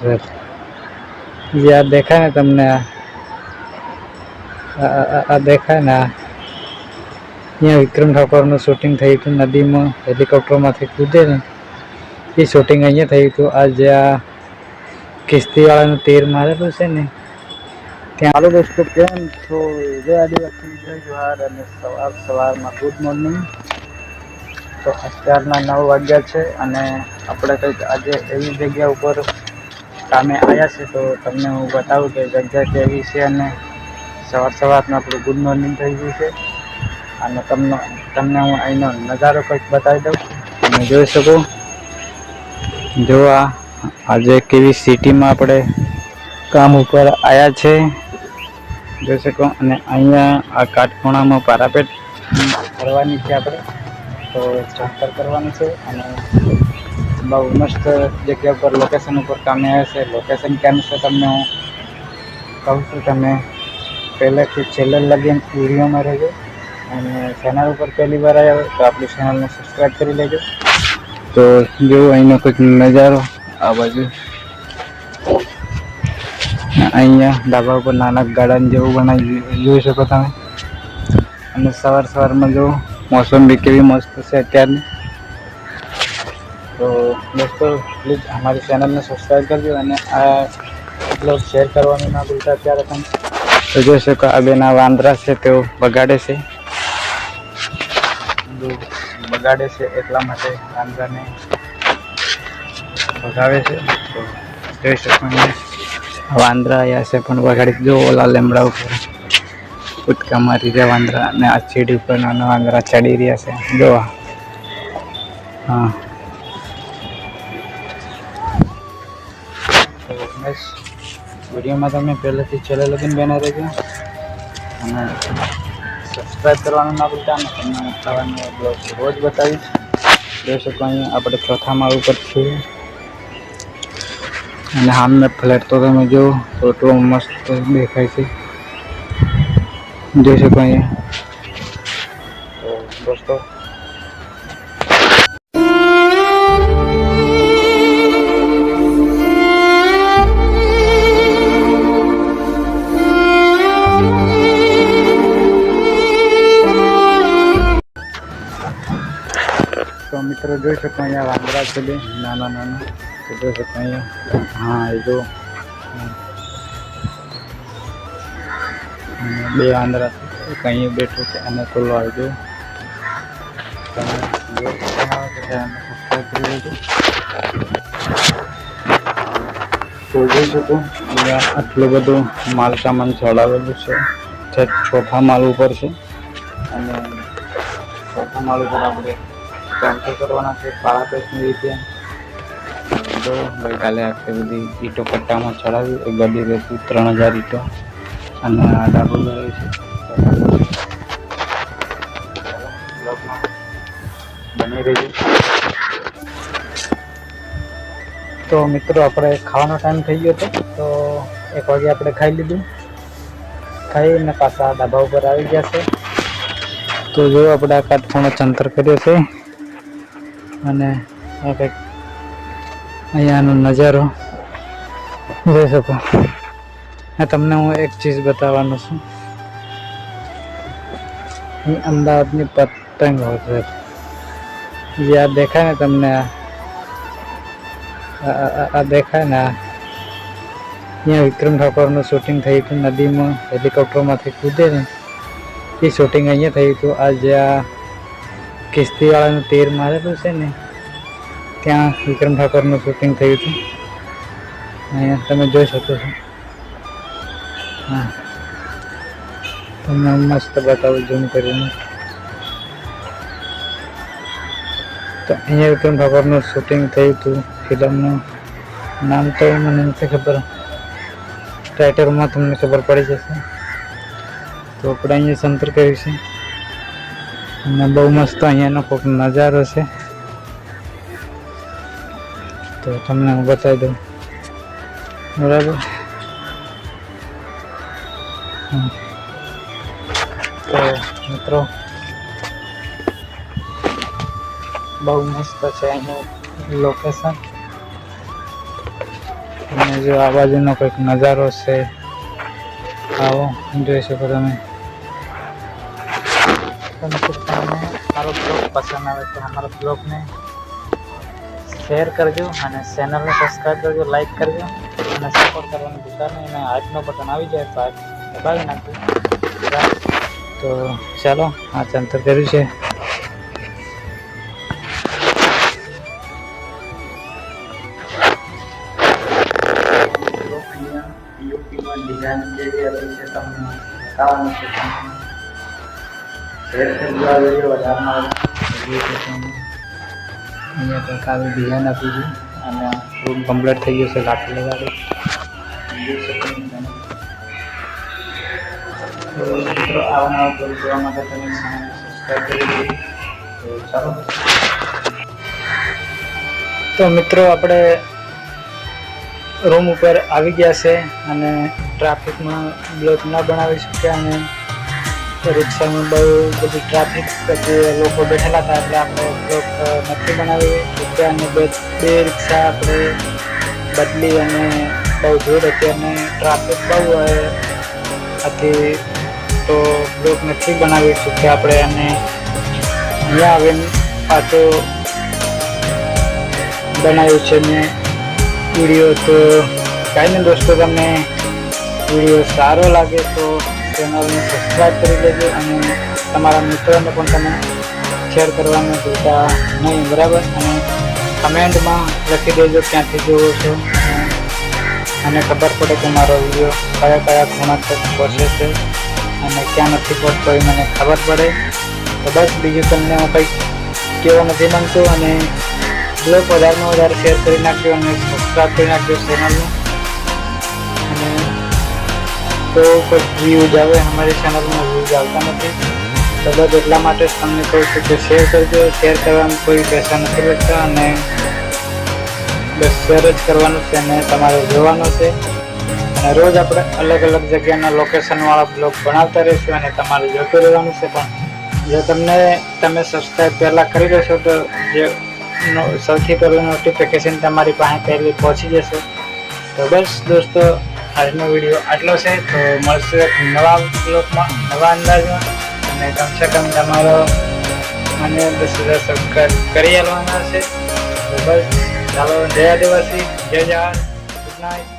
હશે જે આ દેખાય ને તમને, આ દેખાય ને અહીંયા વિક્રમ ઠાકોરનું શૂટિંગ થયું હતું નદીમાં, હેલિકોપ્ટરમાંથી કૂદે ને એ શૂટિંગ અહીંયા થયું હતું. આ જે આ કિસ્તીવાળાનું તીર મારેલું છે ને, ત્યાં હાલો દોસ્તો, કેમ છો? જય આદિવાસી જય જોહાર અને સવાર સવારમાં ગુડ મોર્નિંગ તો અત્યારના નવ વાગ્યા છે અને આપણે કંઈક આજે એવી જગ્યા ઉપર કામે આવ્યા છે તો તમને હું બતાવું કે જગ્યા કેવી છે અને સવાર સવારનું આપણું ગુડ મોર્નિંગ થઈ ગયું છે. અને તમને તમને હું અહીંનો નજારો કંઈક બતાવી દઉં. તમે જોઈ શકો. જો આજે કેવી સિટીમાં આપણે કામ ઉપર આવ્યા છે. જોઈ શકો. અને અહીંયા આ કાટખૂણામાં પારાપેટ કરવાની છે આપણે. તો ચાકર કરવાની છે. અને બહુ મસ્ત જગ્યા ઉપર લોકેશન ઉપર કામે આવે છે લોકેશન કેમ છે તમને હું કહું છું તમે પહેલેથી છેલ્લે લગીને વિડીયોમાં રહેજો અને ચેનલ ઉપર પહેલી વાર આવ્યા હોય તો આપણી ચેનલને સબસ્ક્રાઈબ કરી લેજો તો જો અહીંનો કંઈક નજારો આ બાજુ અહીંયા ધાબા ઉપર નાના ગાર્ડન જેવું બનાવી જોઈ શકો તમે અને સવાર સવારમાં જો મોસમ બી કેવી મસ્ત છે અત્યારની તો દોસ્તો પ્લીઝ અમારી ચેનલને સબસ્ક્રાઈબ કરજો અને આ બ્લોગ શેર કરવાનું ના ભૂલતા અત્યારે તમે તો જોઈ શકો આ બેના વાંદરા છે, તેઓ બગાડે છે. બગાડે છે એટલા માટે વાંદરાને બગાવે છે. તો જોઈ શકો વાંદરા આવ્યા છે પણ બગાડી જો ઓલા લેમડા ઉપર. કૂદકા મારી રહ્યા વાંદરા અને આ ચીડી ઉપર નાના વાંદરા ચડી રહ્યા છે. જોવા. હા. બસ વિડીયોમાં તમે પહેલેથી છેલ્લે લગીને બેના રહેજો. અને સબસ્ક્રાઈબ કરવાનું ના ભૂલતા અને તમને ખાવાનું બ્લોગ રોજ બતાવીશ. જોઈ શકો અહીંયા આપણે ચોથા માળ ઉપર છીએ. અને સામે ફ્લેટ તો તમે જો તો એટલો મસ્ત દેખાય છે. જોઈ શકો અહીંયા. મિત્રો જોઈ શકો અહીંયા વાંદરા છે બે, નાના નાના. તો જોઈ શકો અહીંયા, હા, એ જો. બે વાંદરા છે. એક અહીંયા બેઠું છે, અને પેલો આવી તમે તો જોઈ શકો, અહીંયા આટલું બધું માલ સામાન ચડાવેલું છે. ચોથા માળ ઉપર છે. અને ચોથા માળ ઉપર આપણે કેન્સલ કરવાના છે કાળા પેસ્ટની રીતે તો ગઈકાલે આખી બધી ઈંટો પટ્ટામાં ચડાવી એ ગડી રહેતી ત્રણ હજાર ઈંટો. અને આ ડાબો ગયો છે. બની રહી તો મિત્રો આપણે ખાવાનો ટાઈમ થઈ ગયો હતો તો એક વાગે આપણે ખાઈ લીધું. ખાઈને પાછા ડાબા ઉપર આવી ગયા છે. તો જો આપણે આ કાટખૂણો ચંતર કર્યો છે અને આ કંઈક અહીંયાનો નજારો જોઈ શકો. આ તમને હું એક ચીજ બતાવવાનો છું. અમદાવાદની પતંગ છે જે આ દેખાય ને તમને આ? દેખાય ને અહીંયા વિક્રમ ઠાકોરનું શૂટિંગ થયું હતું નદીમાં હેલિકોપ્ટરમાંથી કૂદે ને. એ શૂટિંગ અહીંયા થયું હતું. આ જે આ કિસ્તીવાળાનું તીર મારેલું છે ને ત્યાં વિક્રમ ઠાકોરનું શૂટિંગ થયું હતું અહીંયા તમે જોઈ શકો છો હા તમને હું મસ્ત બતાવું ઝૂમ કરીને તો અહીંયા વિક્રમ ઠાકોરનું શૂટિંગ થયું હતું ફિલ્મનું નામ તો મને નથી ખબર ટાઇટલમાં તમને ખબર પડી જશે તો આપણે અહીંયા સંતર કર્યું છે અને બહુ મસ્ત અહીંયાનો કોઈક નજારો છે. તો તમને હું બતાવી દઉં. બરાબર. તો મિત્રો, બહુ મસ્ત છે અહીંનું લોકેશન અને જો આ બાજુનો કંઈક નજારો છે, આવો જોઈ શકો તમે. મિત્રો તમને મારો બ્લોગ પસંદ આવે તો અમારા બ્લોગને શેર કરજો અને ચેનલને સબસ્ક્રાઈબ કરજો લાઈક કરજો અને સપોર્ટ કરવાનું ભૂલતા નહીં અને આજનો બટન આવી જાય તો હાથ દબાવી નાખજો. તો ચાલો, આ ચંતર કર્યું છે. છે તમને બતાવવાનું છે. શેર કરજો આ વીડિયો વધારમાં અહીંયા કંઈક આવી ડિઝાઇન આપી છે અને રૂમ કમ્પ્લીટ થઈ ગયો છે લાકડી લગાડી. મિત્રો આવા નવા બ્લોગ જોવા માટે તમે સબસ્ક્રાઈબ કરી દીધી તો ચાલો. તો મિત્રો આપણે રૂમ ઉપર આવી ગયા છે અને ટ્રાફિકમાં બ્લોક ના બનાવી શક્યા અને રિક્ષામાં બહુ બધી ટ્રાફિક પછી લોકો બેઠેલા હતા એટલે આપણે બ્લોક નથી બનાવી શક્યા અને બે બે રિક્ષા આપણે બદલી અને બહુ ભીડ હતી અને ટ્રાફિક બહુ હતી. તો બ્લોક નથી બનાવી શક્યા આપણે અને અહીંયા આવીને પાછો બનાવ્યું છે મેં વીડિયો તો કાંઈ નહીં દોસ્તો, તમને વીડિયો સારો લાગે તો ચેનલને સબસ્ક્રાઈબ કરી લેજો અને તમારા મિત્રોને પણ તમે શેર કરવાનું ભૂલતા નહીં, બરાબર? અને કમેન્ટમાં લખી દેજો ક્યાંથી જોવો છો. અને ખબર પડે કે મારો વીડિયો કયા કયા ખૂણા તક પહોંચે છે અને ક્યાં નથી પહોંચતો એ મને ખબર પડે. તો બસ બીજું તમને હું કંઈક કહેવા નથી માંગતો અને બ્લોગ વધારેમાં વધારે શેર કરી નાખ્યો અને સબસ્ક્રાઈબ કરી નાખ્યો ચેનલને અને તો કોઈ વ્યૂઝ આવે અમારી ચેનલમાં વ્યૂઝ આવતા નથી. તો બસ એટલા માટે જ તમને કહું છું કે શેર કરજો. શેર કરવાનું કોઈ પૈસા નથી લેતા અને બસ શેર જ કરવાનું છે અને તમારે જોવાનું છે. અને રોજ આપણે અલગ અલગ જગ્યાના લોકેશનવાળા બ્લોગ બનાવતા રહીશું અને તમારે જોતું રહેવાનું છે. પણ જો તમને, તમે સબસ્ક્રાઈબ પહેલાં કરી દેશો તો જે સૌથી પહેલું નોટિફિકેશન તમારી પાસે પહેલી પહોંચી જશે. તો બસ દોસ્તો આજનો વીડિયો આટલો છે. તો મળશે નવા બ્લોગમાં નવા અંદાજમાં. અને કમસે કમ તમારો મને દસ હજાર સબસ્ક્રાઈબ કરી આલવાના છે. બસ, ચાલો, જય આદિવાસી, જય જવાન ગુડ નાઇટ